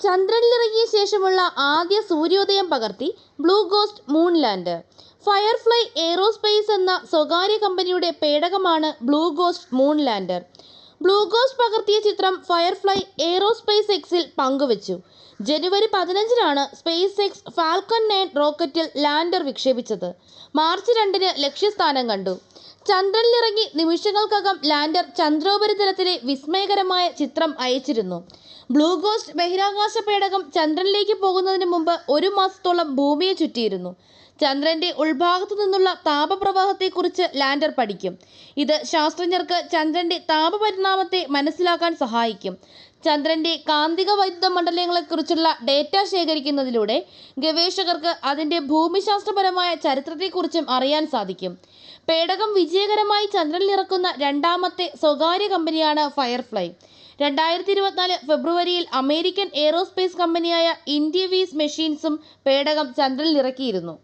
ചന്ദ്രനിലിറങ്ങിയ ശേഷമുള്ള ആദ്യ സൂര്യോദയം പകർത്തി blue ghost moon land Firefly aerospace എന്ന സ്വകാര്യ കമ്പനിയുടെ പേടകമാണ് blue ghost moon lander blue ghost പകർത്തിയ ചിത്രം ഫയർഫ്ലൈ എയ്റോസ്പേസ് എക്സിൽ പങ്കുവച്ചു. ജനുവരി പതിനഞ്ചിനാണ് സ്പേസ് എക്സ് ഫാൽക്കൺ നയൻ റോക്കറ്റിൽ ലാൻഡർ വിക്ഷേപിച്ചത്. മാർച്ച് രണ്ടിന് ലക്ഷ്യസ്ഥാനം കണ്ടു. ചന്ദ്രനിലിറങ്ങി നിമിഷങ്ങൾക്കകം ലാൻഡർ ചന്ദ്രോപരിതലത്തിലെ വിസ്മയകരമായ ചിത്രം അയച്ചിരുന്നു. ബ്ലൂ ഗോസ്റ്റ് ബഹിരാകാശ പേടകം ചന്ദ്രനിലേക്ക് പോകുന്നതിന് മുമ്പ് ഒരു മാസത്തോളം ഭൂമിയെ ചുറ്റിയിരുന്നു. ചന്ദ്രന്റെ ഉൾഭാഗത്തു നിന്നുള്ള താപപ്രവാഹത്തെക്കുറിച്ച് ലാൻഡർ പഠിക്കും. ഇത് ശാസ്ത്രജ്ഞർക്ക് ചന്ദ്രന്റെ താപപരിണാമത്തെ മനസ്സിലാക്കാൻ സഹായിക്കും. ചന്ദ്രന്റെ കാന്തിക വൈദ്യുത മണ്ഡലങ്ങളെക്കുറിച്ചുള്ള ഡേറ്റ ശേഖരിക്കുന്നതിലൂടെ ഗവേഷകർക്ക് അതിന്റെ ഭൂമിശാസ്ത്രപരമായ ചരിത്രത്തെക്കുറിച്ചും അറിയാൻ സാധിക്കും. പേടകം വിജയകരമായി ചന്ദ്രനിൽ ഇറക്കുന്ന രണ്ടാമത്തെ സ്വകാര്യ കമ്പനിയാണ് ഫയർഫ്ലൈ. രണ്ടായിരത്തി ഇരുപത്തിനാല് ഫെബ്രുവരിയിൽ അമേരിക്കൻ എയ്റോസ്പേസ് കമ്പനിയായ ഇന്ത്യവീസ് മെഷീൻസും പേടകം ചന്ദ്രനിലിറക്കിയിരുന്നു